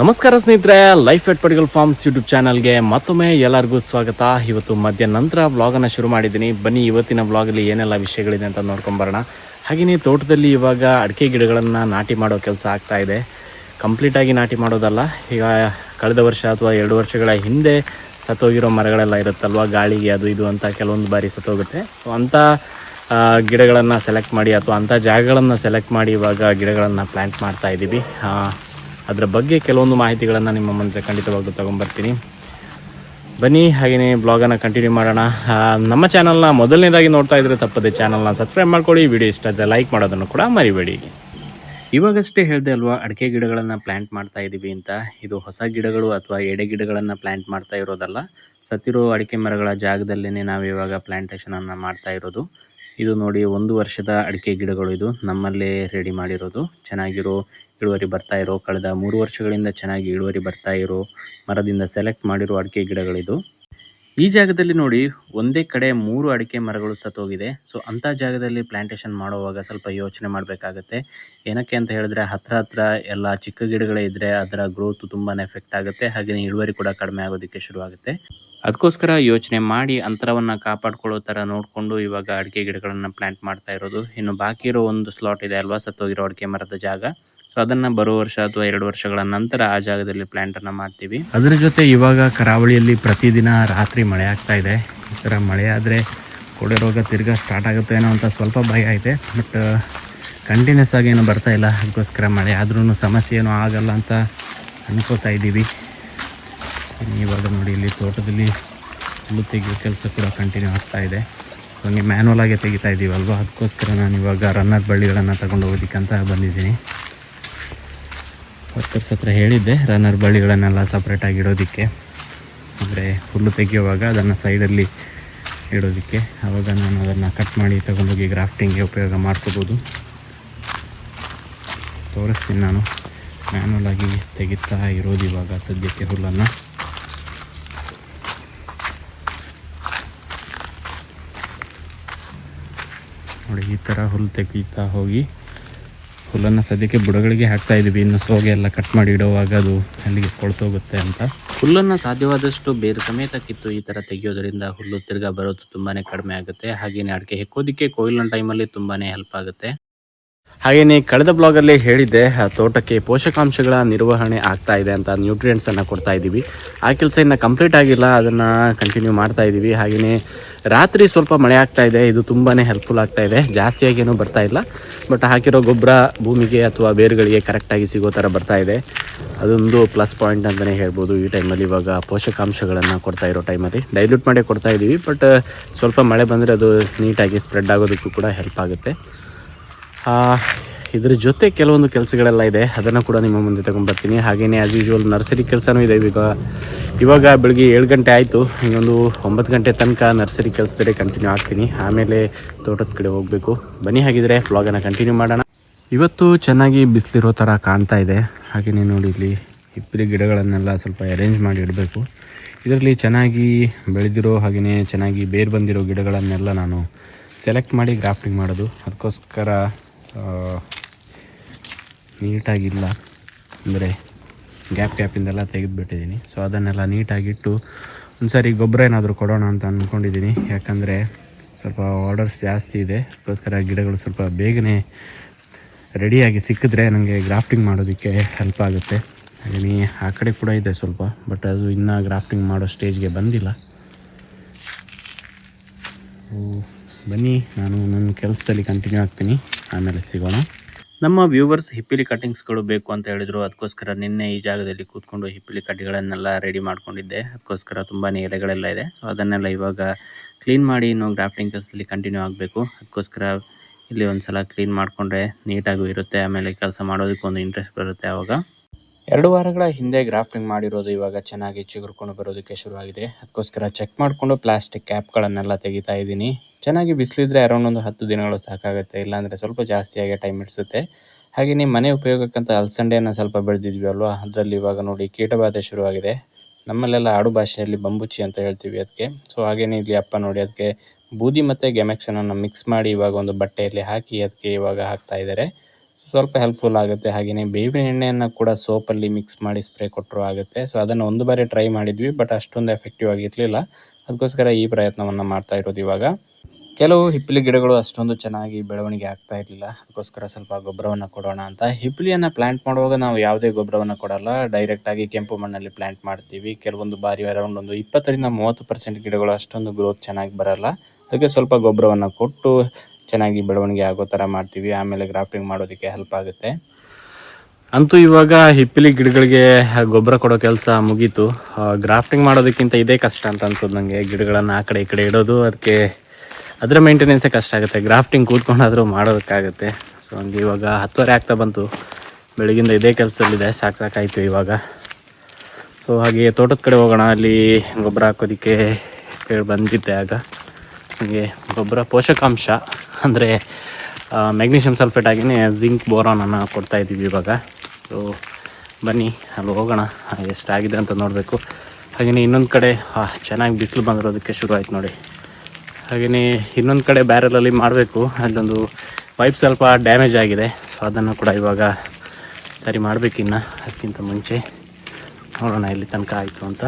ನಮಸ್ಕಾರ ಸ್ನೇಹಿತರೆ life at Padigal farms YouTube ಚಾನಲ್ಗೆ ಮತ್ತೊಮ್ಮೆ ಎಲ್ಲರಿಗೂ ಸ್ವಾಗತ. ಇವತ್ತು ಮಧ್ಯ ನಂತರ ವ್ಲಾಗನ್ನು ಶುರು ಮಾಡಿದ್ದೀನಿ. ಬನ್ನಿ, ಇವತ್ತಿನ ವ್ಲಾಗಲ್ಲಿ ಏನೆಲ್ಲ ವಿಷಯಗಳಿದೆ ಅಂತ ನೋಡ್ಕೊಂಬರೋಣ ಹಾಗೆಯೇ ತೋಟದಲ್ಲಿ ಇವಾಗ ಅಡಿಕೆ ಗಿಡಗಳನ್ನು ನಾಟಿ ಮಾಡೋ ಕೆಲಸ ಆಗ್ತಾ ಇದೆ. ಕಂಪ್ಲೀಟಾಗಿ ನಾಟಿ ಮಾಡೋದಲ್ಲ. ಈಗ ಕಳೆದ ವರ್ಷ ಅಥವಾ ಎರಡು ವರ್ಷಗಳ ಹಿಂದೆ ಸತ್ತೋಗಿರೋ ಮರಗಳೆಲ್ಲ ಇರುತ್ತಲ್ವ? ಗಾಳಿಗೆ ಅದು ಇದು ಅಂತ ಕೆಲವೊಂದು ಬಾರಿ ಸತ್ತೋಗುತ್ತೆ. ಸೊ ಅಂಥ ಗಿಡಗಳನ್ನು ಸೆಲೆಕ್ಟ್ ಮಾಡಿ ಅಥವಾ ಅಂಥ ಜಾಗಗಳನ್ನು ಸೆಲೆಕ್ಟ್ ಮಾಡಿ ಇವಾಗ ಗಿಡಗಳನ್ನು ಪ್ಲ್ಯಾಂಟ್ ಮಾಡ್ತಾ ಇದ್ದೀವಿ. ಅದರ ಬಗ್ಗೆ ಕೆಲವೊಂದು ಮಾಹಿತಿಗಳನ್ನು ನಿಮ್ಮ ಮುಂದೆ ಖಂಡಿತವಾಗ್ಲೂ ತೊಗೊಂಬರ್ತೀನಿ. ಬನ್ನಿ ಹಾಗೆಯೇ ಬ್ಲಾಗನ್ನು ಕಂಟಿನ್ಯೂ ಮಾಡೋಣ. ನಮ್ಮ ಚಾನಲ್ನ ಮೊದಲನೇದಾಗಿ ನೋಡ್ತಾ ಇದ್ರೆ ತಪ್ಪದೆ ಚಾನಲ್ನ ಸಬ್ಸ್ಕ್ರೈಬ್ ಮಾಡ್ಕೊಳ್ಳಿ. ವಿಡಿಯೋ ಇಷ್ಟ ಆದರೆ ಲೈಕ್ ಮಾಡೋದನ್ನು ಕೂಡ ಮರಿಬೇಡಿ. ಇವಾಗಷ್ಟೇ ಹೇಳಿದೆ ಅಲ್ವಾ, ಅಡಿಕೆ ಗಿಡಗಳನ್ನು ಪ್ಲ್ಯಾಂಟ್ ಮಾಡ್ತಾ ಇದ್ದೀವಿ ಅಂತ. ಇದು ಹೊಸ ಗಿಡಗಳು ಅಥವಾ ಎಡೆ ಗಿಡಗಳನ್ನು ಪ್ಲ್ಯಾಂಟ್ ಮಾಡ್ತಾ ಇರೋದಲ್ಲ. ಸತ್ತಿರೋ ಅಡಿಕೆ ಮರಗಳ ಜಾಗದಲ್ಲೇ ನಾವು ಇವಾಗ ಪ್ಲ್ಯಾಂಟೇಷನನ್ನು ಮಾಡ್ತಾ ಇರೋದು. ಇದು ನೋಡಿ ಒಂದು ವರ್ಷದ ಅಡಿಕೆ ಗಿಡಗಳು ಇದು. ನಮ್ಮಲ್ಲೇ ರೆಡಿ ಮಾಡಿರೋದು. ಚೆನ್ನಾಗಿರೋ ಇಳುವರಿ ಬರ್ತಾ ಇರೋ, ಕಳೆದ ಮೂರು ವರ್ಷಗಳಿಂದ ಚೆನ್ನಾಗಿ ಇಳುವರಿ ಬರ್ತಾ ಇರೋ ಮರದಿಂದ ಸೆಲೆಕ್ಟ್ ಮಾಡಿರೋ ಅಡಿಕೆ ಗಿಡಗಳಿದು. ಈ ಜಾಗದಲ್ಲಿ ನೋಡಿ ಒಂದೇ ಕಡೆ ಮೂರು ಅಡಿಕೆ ಮರಗಳು ಸತ್ತೋಗಿದೆ. ಸೊ ಅಂಥ ಜಾಗದಲ್ಲಿ ಪ್ಲಾಂಟೇಶನ್ ಮಾಡುವಾಗ ಸ್ವಲ್ಪ ಯೋಚನೆ ಮಾಡಬೇಕಾಗತ್ತೆ. ಏನಕ್ಕೆ ಅಂತ ಹೇಳಿದ್ರೆ ಹತ್ರ ಹತ್ರ ಎಲ್ಲ ಚಿಕ್ಕ ಗಿಡಗಳೇ ಇದ್ದರೆ ಅದರ ಗ್ರೋತ್ ತುಂಬಾ ಎಫೆಕ್ಟ್ ಆಗುತ್ತೆ. ಹಾಗೆ ಇಳುವರಿ ಕೂಡ ಕಡಿಮೆ ಆಗೋದಕ್ಕೆ ಶುರುವಾಗುತ್ತೆ. ಅದಕ್ಕೋಸ್ಕರ ಯೋಚನೆ ಮಾಡಿ ಅಂತರವನ್ನು ಕಾಪಾಡ್ಕೊಳ್ಳೋ ಥರ ನೋಡಿಕೊಂಡು ಇವಾಗ ಅಡಿಕೆ ಗಿಡಗಳನ್ನು ಪ್ಲಾಂಟ್ ಮಾಡ್ತಾ ಇರೋದು. ಇನ್ನು ಬಾಕಿ ಇರೋ ಒಂದು ಸ್ಲಾಟ್ ಇದೆ ಅಲ್ವಾ? ಸತ್ತೋಗಿರೋ ಅಡಿಕೆ ಮರದ ಜಾಗ. ಸೊ ಅದನ್ನ ಬರೋ ವರ್ಷ ಅಥವಾ ಎರಡು ವರ್ಷಗಳ ನಂತರ ಆ ಜಾಗದಲ್ಲಿ ಪ್ಲಾಂಟ್ ಅನ್ನ ಮಾಡ್ತೀವಿ. ಅದರ ಜೊತೆ ಇವಾಗ ಕರಾವಳಿಯಲ್ಲಿ ಪ್ರತಿದಿನ ರಾತ್ರಿ ಮಳೆ ಆಗ್ತಾ ಇದೆ. ಈ ಥರ ಮಳೆ ಆದರೆ ಕೊಡೆ ರೋಗ ತಿರ್ಗಾ ಸ್ಟಾರ್ಟ್ ಆಗುತ್ತೆ ಏನೋ ಅಂತ ಸ್ವಲ್ಪ ಭಯ ಇದೆ ಬಟ್ ಕಂಟಿನ್ಯೂಸ್ ಆಗಿ ಏನು ಬರ್ತಾ ಇಲ್ಲ. ಅದಕ್ಕೋಸ್ಕರ ಮಳೆ ಆದ್ರೂ ಸಮಸ್ಯೆ ಏನೂ ಆಗಲ್ಲ ಅಂತ ಅನ್ಕೋತಾ ಇದ್ದೀವಿ. ಇವಾಗ ನೋಡಿ ಇಲ್ಲಿ ತೋಟದಲ್ಲಿ ಹುಲ್ಲು ತೆಗೆಯೋ ಕೆಲಸ ಕೂಡ ಕಂಟಿನ್ಯೂ ಆಗ್ತಾ ಇದೆ. ಹಂಗೆ ಮ್ಯಾನ್ಯಲ್ ಆಗಿ ತೆಗಿತಾ ಇದ್ದೀವಲ್ವ ಅದಕ್ಕೋಸ್ಕರ ನಾನು ಇವಾಗ ರನ್ನರ್ ಬಳ್ಳಿಗಳನ್ನು ತಗೊಂಡು ಹೋಗೋದಿಕ್ಕಂತ ಬಂದಿದ್ದೀನಿ. ವರ್ಕರ್ಸ್ ಹತ್ರ ಹೇಳಿದ್ದೆ ರನ್ನರ್ ಬಳ್ಳಿಗಳನ್ನೆಲ್ಲ ಸಪ್ರೇಟಾಗಿ ಇಡೋದಕ್ಕೆ. ಅಂದರೆ ಹುಲ್ಲು ತೆಗೆಯುವಾಗ ಅದನ್ನು ಸೈಡಲ್ಲಿ ಇಡೋದಕ್ಕೆ. ಆವಾಗ ನಾನು ಅದನ್ನು ಕಟ್ ಮಾಡಿ ತಗೊಂಡೋಗಿ ಗ್ರಾಫ್ಟಿಂಗ್ಗೆ ಉಪಯೋಗ ಮಾಡ್ಕೋಬೋದು. ತೋರಿಸ್ತೀನಿ ನಾನು. ಮ್ಯಾನುವಲ್ ಆಗಿ ತೆಗಿತಾ ಇರೋದು ಇವಾಗ ಸದ್ಯಕ್ಕೆ ಹುಲ್ಲನ್ನು. ನೋಡಿ, ಈ ಥರ ಹುಲ್ಲು ತೆಗೀತಾ ಹೋಗಿ ಹುಲ್ಲನ್ನು ಸದ್ಯಕ್ಕೆ ಬುಡಗಳಿಗೆ ಹಾಕ್ತಾ ಇದ್ದೀವಿ ಇನ್ನು ಸೋಗೆ ಎಲ್ಲ ಕಟ್ ಮಾಡಿ ಇಡೋವಾಗ ಅದು ಅಲ್ಲಿಗೆ ಕೊಳ್ತೋಗುತ್ತೆ ಅಂತ. ಹುಲ್ಲನ್ನು ಸಾಧ್ಯವಾದಷ್ಟು ಬೇರೆ ಸಮೇತ ಕಿತ್ತು ಈ ಥರ ತೆಗೆಯೋದ್ರಿಂದ ಹುಲ್ಲು ತಿರ್ಗಾ ಬರೋದು ತುಂಬಾ ಕಡಿಮೆ ಆಗುತ್ತೆ. ಹಾಗೆಯೇ ಅಡಿಕೆ ಹೆಕ್ಕೋದಕ್ಕೆ ಕೊಯ್ಲಿನ ಟೈಮಲ್ಲಿ ತುಂಬಾ ಹೆಲ್ಪ್ ಆಗುತ್ತೆ. ಹಾಗೆಯೇ ಕಳೆದ ಬ್ಲಾಗಲ್ಲಿ ಹೇಳಿದ್ದೆ ಆ ತೋಟಕ್ಕೆ ಪೋಷಕಾಂಶಗಳ ನಿರ್ವಹಣೆ ಆಗ್ತಾ ಇದೆ ಅಂತ ನ್ಯೂಟ್ರಿಯೆಂಟ್ಸನ್ನು ಕೊಡ್ತಾ ಇದ್ದೀವಿ ಆ ಕೆಲಸ ಇನ್ನು ಕಂಪ್ಲೀಟ್ ಆಗಿಲ್ಲ. ಅದನ್ನು ಕಂಟಿನ್ಯೂ ಮಾಡ್ತಾ ಇದ್ದೀವಿ ಹಾಗೆಯೇ ರಾತ್ರಿ ಸ್ವಲ್ಪ ಮಳೆ ಆಗ್ತಾ ಇದೆ, ಇದು ತುಂಬಾ ಹೆಲ್ಪ್ಫುಲ್ ಆಗ್ತಾ ಇದೆ. ಜಾಸ್ತಿಯಾಗಿ ಏನೂ ಬರ್ತಾ ಇಲ್ಲ. ಬಟ್ ಹಾಕಿರೋ ಗೊಬ್ಬರ ಭೂಮಿಗೆ ಅಥವಾ ಬೇರುಗಳಿಗೆ ಕರೆಕ್ಟಾಗಿ ಸಿಗೋ ಥರ ಬರ್ತಾ ಇದೆ. ಅದೊಂದು ಪ್ಲಸ್ ಪಾಯಿಂಟ್ ಅಂತಲೇ ಹೇಳ್ಬೋದು ಈ ಟೈಮಲ್ಲಿ ಇವಾಗ ಪೋಷಕಾಂಶಗಳನ್ನು ಕೊಡ್ತಾ ಇರೋ ಟೈಮಲ್ಲಿ ಡೈಲ್ಯೂಟ್ ಮಾಡಿ ಕೊಡ್ತಾ ಇದ್ದೀವಿ ಬಟ್ ಸ್ವಲ್ಪ ಮಳೆ ಬಂದರೆ ಅದು ನೀಟಾಗಿ ಸ್ಪ್ರೆಡ್ ಆಗೋದಕ್ಕೂ ಕೂಡ ಹೆಲ್ಪ್ ಆಗುತ್ತೆ. ಇದ್ರ ಜೊತೆ ಕೆಲವೊಂದು ಕೆಲಸಗಳೆಲ್ಲ ಇದೆ. ಅದನ್ನು ಕೂಡ ನಿಮ್ಮ ಮುಂದೆ ತಗೊಂಡ್ಬರ್ತೀನಿ ಹಾಗೆಯೇ ಆ್ಯಸ್ ಯೂಶುವಲ್ ನರ್ಸರಿ ಕೆಲಸನೂ ಇದೆ. ಈಗ ಇವಾಗ ಬೆಳಗ್ಗೆ ಏಳು ಗಂಟೆ ಆಯಿತು. ಇನ್ನೊಂದು ಒಂಬತ್ತು ಗಂಟೆ ತನಕ ನರ್ಸರಿ ಕೆಲಸದಲ್ಲಿ ಕಂಟಿನ್ಯೂ ಆಗ್ತೀನಿ. ಆಮೇಲೆ ತೋಟದ ಕಡೆ ಹೋಗಬೇಕು. ಬನ್ನಿ ಹಾಗಿದ್ರೆ ಫ್ಲಾಗನ್ನು ಕಂಟಿನ್ಯೂ ಮಾಡೋಣ. ಇವತ್ತು ಚೆನ್ನಾಗಿ ಬಿಸಿಲಿರೋ ಥರ ಕಾಣ್ತಾ ಇದೆ. ಹಾಗೆಯೇ ನೋಡಿ ಇಲ್ಲಿ ಇಬ್ಬರಿ ಗಿಡಗಳನ್ನೆಲ್ಲ ಸ್ವಲ್ಪ ಅರೇಂಜ್ ಮಾಡಿ ಇಡಬೇಕು. ಇದರಲ್ಲಿ ಚೆನ್ನಾಗಿ ಬೆಳೆದಿರೋ ಹಾಗೆಯೇ ಚೆನ್ನಾಗಿ ಬೇರು ಬಂದಿರೋ ಗಿಡಗಳನ್ನೆಲ್ಲ ನಾನು ಸೆಲೆಕ್ಟ್ ಮಾಡಿ ಗ್ರಾಫ್ಟಿಂಗ್ ಮಾಡೋದು. ಅದಕ್ಕೋಸ್ಕರ ನೀಟಾಗಿಲ್ಲ. ಅಂದರೆ ಗ್ಯಾಪ್ ಗ್ಯಾಪಿಂದೆಲ್ಲ ತೆಗೆದುಬಿಟ್ಟಿದ್ದೀನಿ. ಸೊ ಅದನ್ನೆಲ್ಲ ನೀಟಾಗಿಟ್ಟು ಒಂದು ಸಾರಿ ಗೊಬ್ಬರ ಏನಾದರೂ ಕೊಡೋಣ ಅಂತ ಅಂದ್ಕೊಂಡಿದ್ದೀನಿ ಯಾಕಂದರೆ ಸ್ವಲ್ಪ ಆರ್ಡರ್ಸ್ ಜಾಸ್ತಿ ಇದೆ. ಅದಕ್ಕೋಸ್ಕರ ಗಿಡಗಳು ಸ್ವಲ್ಪ ಬೇಗನೆ ರೆಡಿಯಾಗಿ ಸಿಕ್ಕಿದ್ರೆ ನನಗೆ ಗ್ರಾಫ್ಟಿಂಗ್ ಮಾಡೋದಕ್ಕೆ ಹೆಲ್ಪ್ ಆಗುತ್ತೆ. ಹಾಗೆಯೇ ಆ ಕಡೆ ಕೂಡ ಇದೆ ಸ್ವಲ್ಪ ಬಟ್ ಅದು ಇನ್ನೂ ಗ್ರಾಫ್ಟಿಂಗ್ ಮಾಡೋ ಸ್ಟೇಜ್ಗೆ ಬಂದಿಲ್ಲ. ಬನ್ನಿ, ನಾನು ನನ್ನ ಕೆಲಸದಲ್ಲಿ ಕಂಟಿನ್ಯೂ ಆಗ್ತೀನಿ. ಆಮೇಲೆ ಸಿಗೋಣ. ನಮ್ಮ ವ್ಯೂವರ್ಸ್ ಹಿಪ್ಪಿಲಿ ಕಟಿಂಗ್ಸ್ಗಳು ಬೇಕು ಅಂತ ಹೇಳಿದ್ರು. ಅದಕ್ಕೋಸ್ಕರ ನಿನ್ನೆ ಈ ಜಾಗದಲ್ಲಿ ಕೂತ್ಕೊಂಡು ಹಿಪ್ಪಿಲಿ ಕಟ್ಟಿಗಳನ್ನೆಲ್ಲ ರೆಡಿ ಮಾಡ್ಕೊಂಡಿದ್ದೆ. ಅದಕ್ಕೋಸ್ಕರ ತುಂಬಾ ಎಲೆಗಳೆಲ್ಲ ಇದೆ. ಸೊ ಅದನ್ನೆಲ್ಲ ಇವಾಗ ಕ್ಲೀನ್ ಮಾಡಿ ಇನ್ನು ಗ್ರಾಫ್ಟಿಂಗ್ ಕೆಲಸದಲ್ಲಿ ಕಂಟಿನ್ಯೂ ಆಗಬೇಕು. ಅದಕ್ಕೋಸ್ಕರ ಇಲ್ಲಿ ಒಂದು ಸಲ ಕ್ಲೀನ್ ಮಾಡಿಕೊಂಡ್ರೆ ನೀಟಾಗೂ ಇರುತ್ತೆ. ಆಮೇಲೆ ಕೆಲಸ ಮಾಡೋದಕ್ಕೊಂದು ಇಂಟ್ರೆಸ್ಟ್ ಬರುತ್ತೆ ಆವಾಗ ಎರಡು ವಾರಗಳ ಹಿಂದೆ ಗ್ರಾಫ್ಟಿಂಗ್ ಮಾಡಿರೋದು ಇವಾಗ ಚೆನ್ನಾಗಿ ಚಿಗುರ್ಕೊಂಡು ಬರೋದಕ್ಕೆ ಶುರುವಾಗಿದೆ. ಅದಕ್ಕೋಸ್ಕರ ಚೆಕ್ ಮಾಡಿಕೊಂಡು ಪ್ಲಾಸ್ಟಿಕ್ ಕ್ಯಾಪ್ಗಳನ್ನೆಲ್ಲ ತೆಗಿತಾ ಇದ್ದೀನಿ. ಚೆನ್ನಾಗಿ ಬಿಸಿಲಿದ್ರೆ ಅರೌಂಡ್ ಒಂದು ಹತ್ತು ದಿನಗಳು ಸಾಕಾಗುತ್ತೆ, ಇಲ್ಲಾಂದರೆ ಸ್ವಲ್ಪ ಜಾಸ್ತಿಯಾಗಿ ಟೈಮ್ ಹಿಡಿಸುತ್ತೆ. ಹಾಗೆಯೇ ಮನೆ ಉಪಯೋಗಕ್ಕಂತ ಅಲಸಂಡೆಯನ್ನು ಸ್ವಲ್ಪ ಬೆಳೆದಿದ್ವಿ ಅಲ್ವಾ? ಅದರಲ್ಲಿ ಇವಾಗ ನೋಡಿ ಕೀಟಬಾಧೆ ಶುರುವಾಗಿದೆ. ನಮ್ಮಲ್ಲೆಲ್ಲ ಆಡು ಭಾಷೆಯಲ್ಲಿ ಬಂಬುಚ್ಚಿ ಅಂತ ಹೇಳ್ತೀವಿ ಅದಕ್ಕೆ ಸೊ ಹಾಗೇನೇ ಇಲ್ಲಿ ಅಪ್ಪ ನೋಡಿ ಅದಕ್ಕೆ ಬೂದಿ ಮತ್ತು ಗೆಮೆಕ್ಸನನ್ನು ಮಿಕ್ಸ್ ಮಾಡಿ ಇವಾಗ ಒಂದು ಬಟ್ಟೆಯಲ್ಲಿ ಹಾಕಿ ಅದಕ್ಕೆ ಇವಾಗ ಹಾಕ್ತಾ ಇದ್ದಾರೆ. ಸ್ವಲ್ಪ ಹೆಲ್ಪ್ಫುಲ್ ಆಗುತ್ತೆ. ಹಾಗೆಯೇ ಬೇವಿನ ಎಣ್ಣೆಯನ್ನು ಕೂಡ ಸೋಪಲ್ಲಿ ಮಿಕ್ಸ್ ಮಾಡಿ ಸ್ಪ್ರೇ ಕೊಟ್ಟರು ಆಗುತ್ತೆ. ಸೊ ಅದನ್ನು ಒಂದು ಬಾರಿ ಟ್ರೈ ಮಾಡಿದ್ವಿ ಬಟ್ ಅಷ್ಟೊಂದು ಎಫೆಕ್ಟಿವ್ ಆಗಿರಲಿಲ್ಲ. ಅದಕ್ಕೋಸ್ಕರ ಈ ಪ್ರಯತ್ನವನ್ನು ಮಾಡ್ತಾ ಇರೋದು ಇವಾಗ. ಕೆಲವು ಹಿಪ್ಪಲಿ ಗಿಡಗಳು ಅಷ್ಟೊಂದು ಚೆನ್ನಾಗಿ ಬೆಳವಣಿಗೆ ಆಗ್ತಾ ಇರಲಿಲ್ಲ. ಅದಕ್ಕೋಸ್ಕರ ಸ್ವಲ್ಪ ಗೊಬ್ಬರವನ್ನು ಕೊಡೋಣ ಅಂತ. ಹಿಪ್ಪಲಿಯನ್ನು ಪ್ಲಾಂಟ್ ಮಾಡುವಾಗ ನಾವು ಯಾವುದೇ ಗೊಬ್ಬರವನ್ನು ಕೊಡಲ್ಲ. ಡೈರೆಕ್ಟಾಗಿ ಕೆಂಪು ಮಣ್ಣಲ್ಲಿ ಪ್ಲಾಂಟ್ ಮಾಡ್ತೀವಿ. ಕೆಲವೊಂದು ಬಾರಿ ಅರೌಂಡ್ ಒಂದು ಇಪ್ಪತ್ತರಿಂದ ಮೂವತ್ತು ಪರ್ಸೆಂಟ್ ಗಿಡಗಳು ಅಷ್ಟೊಂದು ಗ್ರೋತ್ ಚೆನ್ನಾಗಿ ಬರಲ್ಲ. ಅದಕ್ಕೆ ಸ್ವಲ್ಪ ಗೊಬ್ಬರವನ್ನು ಕೊಟ್ಟು ಚೆನ್ನಾಗಿ ಬೆಳವಣಿಗೆ ಆಗೋ ಥರ ಮಾಡ್ತೀವಿ. ಆಮೇಲೆ ಗ್ರಾಫ್ಟಿಂಗ್ ಮಾಡೋದಕ್ಕೆ ಹೆಲ್ಪ್ ಆಗುತ್ತೆ. ಅಂತೂ ಇವಾಗ ಹಿಪ್ಪಿಲಿ ಗಿಡಗಳಿಗೆ ಗೊಬ್ಬರ ಕೊಡೋ ಕೆಲಸ ಮುಗೀತು. ಗ್ರಾಫ್ಟಿಂಗ್ ಮಾಡೋದಕ್ಕಿಂತ ಇದೇ ಕಷ್ಟ ಅಂತ ಅನ್ಸೋದು ನನಗೆ ಗಿಡಗಳನ್ನು ಆ ಕಡೆ ಈ ಕಡೆ ಇಡೋದು, ಅದಕ್ಕೆ ಅದರ ಮೇಂಟೆನೆನ್ಸೇ ಕಷ್ಟ ಆಗುತ್ತೆ. ಗ್ರಾಫ್ಟಿಂಗ್ ಕೂತ್ಕೊಂಡಾದರೂ ಮಾಡೋದಕ್ಕಾಗುತ್ತೆ. ಸೊ ಹಂಗೆ ಇವಾಗ ಹತ್ತುವರೆ ಆಗ್ತಾ ಬಂತು. ಬೆಳಗಿಂದ ಇದೇ ಕೆಲಸದಲ್ಲಿದೆ. ಸಾಕು ಸಾಕಾಯಿತು ಇವಾಗ. ಸೊ ಹಾಗೆ ತೋಟದ ಕಡೆ ಹೋಗೋಣ. ಅಲ್ಲಿ ಗೊಬ್ಬರ ಹಾಕೋದಕ್ಕೆ ಬಂದಿದ್ದೆ ಆಗ. ಹಾಗೆ ಗೊಬ್ಬರ ಪೋಷಕಾಂಶ. ಅಂದರೆ ಮ್ಯಾಗ್ನೀಷಿಯಮ್ ಸಲ್ಫೇಟ್ ಆಗಿನೇ ಜಿಂಕ್ ಬೋರಾನನ್ನು ಕೊಡ್ತಾ ಇದ್ದೀವಿ ಇವಾಗ. ಸೊ ಬನ್ನಿ, ಅಲ್ಲಿ ಹೋಗೋಣ. ಎಷ್ಟಾಗಿದೆ ಅಂತ ನೋಡಬೇಕು. ಹಾಗೆಯೇ ಇನ್ನೊಂದು ಕಡೆ ಚೆನ್ನಾಗಿ ಬಿಸಿಲು ಬಂದಿರೋದಕ್ಕೆ ಶುರು ಆಯ್ತು ನೋಡಿ. ಹಾಗೆಯೇ ಇನ್ನೊಂದು ಕಡೆ ಬ್ಯಾರಲಲ್ಲಿ ಮಾಡಬೇಕು. ಅಲ್ಲೊಂದು ಪೈಪ್ ಸ್ವಲ್ಪ ಡ್ಯಾಮೇಜ್ ಆಗಿದೆ. ಸೊ ಅದನ್ನು ಕೂಡ ಇವಾಗ ಸರಿ ಮಾಡಬೇಕಿನ್ನು ಅದಕ್ಕಿಂತ ಮುಂಚೆ ನೋಡೋಣ ಇಲ್ಲಿ ತನಕ ಆಯಿತು ಅಂತ.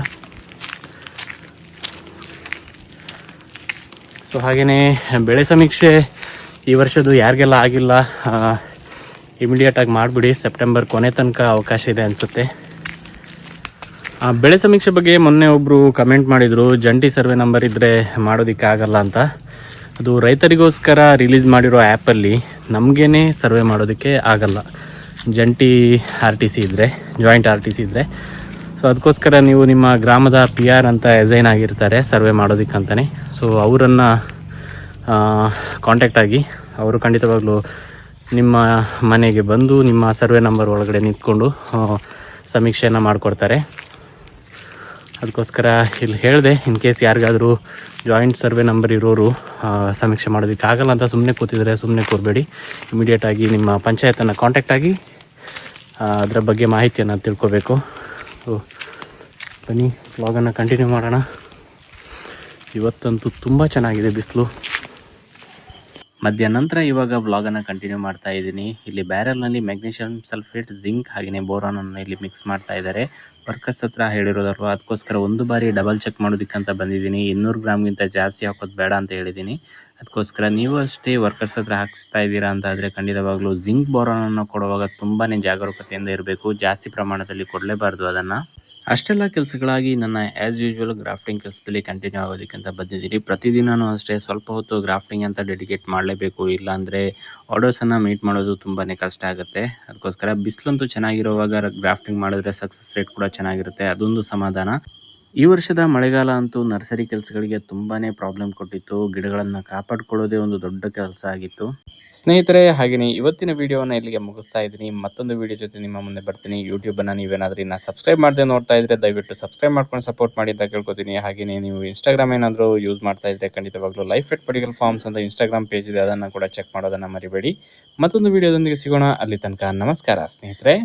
ಸೊ ಹಾಗೆಯೇ ಬೆಳೆ ಸಮೀಕ್ಷೆ ಈ ವರ್ಷದ್ದು ಯಾರಿಗೆಲ್ಲ ಆಗಿಲ್ಲ ಇಮಿಡಿಯೇಟಾಗಿ ಮಾಡಿಬಿಡಿ. ಸೆಪ್ಟೆಂಬರ್ ಕೊನೆ ತನಕ ಅವಕಾಶ ಇದೆ ಅನಿಸುತ್ತೆ. ಬೆಳೆ ಸಮೀಕ್ಷೆ ಬಗ್ಗೆ ಮೊನ್ನೆ ಒಬ್ಬರು ಕಮೆಂಟ್ ಮಾಡಿದರು. ಜಂಟಿ ಸರ್ವೆ ನಂಬರ್ ಇದ್ದರೆ ಮಾಡೋದಕ್ಕೆ ಆಗಲ್ಲ ಅಂತ. ಅದು ರೈತರಿಗೋಸ್ಕರ ರಿಲೀಸ್ ಮಾಡಿರೋ ಆ್ಯಪಲ್ಲಿ ನಮಗೇನೆ ಸರ್ವೆ ಮಾಡೋದಕ್ಕೆ ಆಗಲ್ಲ. ಜಂಟಿ ಆರ್ ಟಿ ಸಿ ಇದ್ದರೆ ಜಾಯಿಂಟ್ ಆರ್ ಟಿ ಸಿ ಇದ್ದರೆ ಸೊ ಅದಕ್ಕೋಸ್ಕರ ನೀವು ನಿಮ್ಮ ಗ್ರಾಮದ ಪಿ ಆರ್ ಅಂತ ಎಸೈನ್ ಆಗಿರ್ತಾರೆ, ಸರ್ವೆ ಮಾಡೋದಕ್ಕಂತಲೇ ಸೊ ಅವರನ್ನು ಕಾಂಟ್ಯಾಕ್ಟ್ ಆಗಿ ಅವರು ಖಂಡಿತವಾಗ್ಲೂ ನಿಮ್ಮ ಮನೆಗೆ ಬಂದು ನಿಮ್ಮ ಸರ್ವೆ ನಂಬರ್ ಒಳಗಡೆ ನಿಂತ್ಕೊಂಡು ಸಮೀಕ್ಷೆಯನ್ನು ಮಾಡಿಕೊಡ್ತಾರೆ. ಅದಕ್ಕೋಸ್ಕರ ಇಲ್ಲಿ ಹೇಳಿದೆ ಇನ್ ಕೇಸ್ ಯಾರಿಗಾದರೂ ಜಾಯಿಂಟ್ ಸರ್ವೆ ನಂಬರ್ ಇರೋರು ಸಮೀಕ್ಷೆ ಮಾಡೋದಕ್ಕೆ ಆಗಲ್ಲ ಅಂತ ಸುಮ್ಮನೆ ಕೂತಿದ್ರೆ ಸುಮ್ಮನೆ ಕೂರಬೇಡಿ. ಇಮಿಡಿಯೇಟಾಗಿ ನಿಮ್ಮ ಪಂಚಾಯತನ್ನು ಕಾಂಟ್ಯಾಕ್ಟ್ ಆಗಿ ಅದರ ಬಗ್ಗೆ ಮಾಹಿತಿಯನ್ನು ತಿಳ್ಕೊಬೇಕು. ಬನ್ನಿ ವ್ಲಾಗನ್ನು ಕಂಟಿನ್ಯೂ ಮಾಡೋಣ. ಇವತ್ತಂತೂ ತುಂಬ ಚೆನ್ನಾಗಿದೆ ಬಿಸಿಲು. ಮಧ್ಯಾಹ್ನ ನಂತರ ಇವಾಗ ವ್ಲಾಗನ್ನು ಕಂಟಿನ್ಯೂ ಮಾಡ್ತಾ ಇದ್ದೀನಿ. ಇಲ್ಲಿ ಬ್ಯಾರಲ್ನಲ್ಲಿ ಮೆಗ್ನೀಷಿಯಂ ಸಲ್ಫೇಟ್ ಜಿಂಕ್ ಹಾಗೆಯೇ ಬೋರಾನನ್ನು ಇಲ್ಲಿ ಮಿಕ್ಸ್ ಮಾಡ್ತಾ ಇದ್ದಾರೆ. ವರ್ಕರ್ಸ್ ಹತ್ರ ಹೇಳಿರೋದಲ್ವ? ಅದಕ್ಕೋಸ್ಕರ ಒಂದು ಬಾರಿ ಡಬಲ್ ಚೆಕ್ ಮಾಡೋದಕ್ಕಂತ ಬಂದಿದ್ದೀನಿ. ಇನ್ನೂರು ಗ್ರಾಮ್ಗಿಂತ ಜಾಸ್ತಿ ಹಾಕೋದು ಬೇಡ ಅಂತ ಹೇಳಿದ್ದೀನಿ. ಅದಕ್ಕೋಸ್ಕರ ನೀವು ಅಷ್ಟೇ ವರ್ಕರ್ಸ್ ಹತ್ರ ಹಾಕಿಸ್ತಾ ಇದ್ದೀರಾ ಅಂತ ಆದರೆ ಖಂಡಿತವಾಗ್ಲೂ ಜಿಂಕ್ ಬೋರಾನನ್ನು ಕೊಡುವಾಗ ತುಂಬಾ ಜಾಗರೂಕತೆಯಿಂದ ಇರಬೇಕು. ಜಾಸ್ತಿ ಪ್ರಮಾಣದಲ್ಲಿ ಕೊಡಲೇಬಾರ್ದು ಅದನ್ನು. ಅಷ್ಟೆಲ್ಲ ಕೆಲಸಗಳಾಗಿ ನನ್ನ ಆ್ಯಸ್ ಯೂಶ್ವಲ್ ಗ್ರಾಫ್ಟಿಂಗ್ ಕೆಲಸದಲ್ಲಿ ಕಂಟಿನ್ಯೂ ಆಗೋದಕ್ಕಿಂತ ಬಂದಿದ್ದೀನಿ. ಪ್ರತಿದಿನೂ ಅಷ್ಟೇ ಸ್ವಲ್ಪ ಹೊತ್ತು ಗ್ರಾಫ್ಟಿಂಗ್ ಅಂತ ಡೆಡಿಕೇಟ್ ಮಾಡಲೇಬೇಕು. ಇಲ್ಲಾಂದರೆ ಆರ್ಡರ್ಸನ್ನು ಮೀಟ್ ಮಾಡೋದು ತುಂಬಾ ಕಷ್ಟ ಆಗುತ್ತೆ. ಅದಕ್ಕೋಸ್ಕರ ಬಿಸಿಲಂತೂ ಚೆನ್ನಾಗಿರುವಾಗ ಗ್ರಾಫ್ಟಿಂಗ್ ಮಾಡಿದ್ರೆ ಸಕ್ಸಸ್ ರೇಟ್ ಕೂಡ ಚೆನ್ನಾಗಿರುತ್ತೆ. ಅದೊಂದು ಸಮಾಧಾನ. ಈ ವರ್ಷದ ಮಳೆಗಾಲ ಅಂತೂ ನರ್ಸರಿ ಕೆಲಸಗಳಿಗೆ ತುಂಬಾ ಪ್ರಾಬ್ಲಮ್ ಕೊಟ್ಟಿತ್ತು. ಗಿಡಗಳನ್ನು ಕಾಪಾಡಿಕೊಳ್ಳೋದೇ ಒಂದು ದೊಡ್ಡ ಕೆಲಸ ಆಗಿತ್ತು. ಸ್ನೇಹಿತರೆ ಹಾಗೆಯೇ ಇವತ್ತಿನ ವಿಡಿಯೋವನ್ನು ಇಲ್ಲಿಗೆ ಮುಗಿಸ್ತಾ ಇದ್ದೀನಿ. ಮತ್ತೊಂದು ವಿಡಿಯೋ ಜೊತೆ ನಿಮ್ಮ ಮುಂದೆ ಬರ್ತೀನಿ. ಯೂಟ್ಯೂಬನ್ನು ನೀವೇನಾದ್ರೂ ಇನ್ನು ಸಬ್ಸ್ಕ್ರೈಬ್ ಮಾಡದೆ ನೋಡ್ತಾ ಇದ್ರೆ ದಯವಿಟ್ಟು ಸಬ್ಸ್ಕ್ರೈಬ್ ಮಾಡ್ಕೊಂಡು ಸಪೋರ್ಟ್ ಮಾಡಿ ಅಂತ ಕೇಳ್ಕೊತೀನಿ. ಹಾಗೆಯೇ ನೀವು ಇನ್ಸ್ಟಾಗ್ರಾಮ್ ಏನಾದರೂ ಯೂಸ್ ಮಾಡ್ತಾ ಇದ್ರೆ ಖಂಡಿತವಾಗ್ಲೂ ಲೈಫ್ ಎಟ್ ಪಡಿಕಲ್ ಫಾರ್ಮ್ಸ್ ಅಂತ ಇನ್ಸ್ಟಾಗ್ರಾಮ್ ಪೇಜ್ ಇದೆ. ಅದನ್ನು ಕೂಡ ಚೆಕ್ ಮಾಡೋದನ್ನು ಮರಿಬೇಡಿ. ಮತ್ತೊಂದು ವಿಡಿಯೋದೊಂದಿಗೆ ಸಿಗೋಣ. ಅಲ್ಲಿ ತನಕ ನಮಸ್ಕಾರ ಸ್ನೇಹಿತರೆ.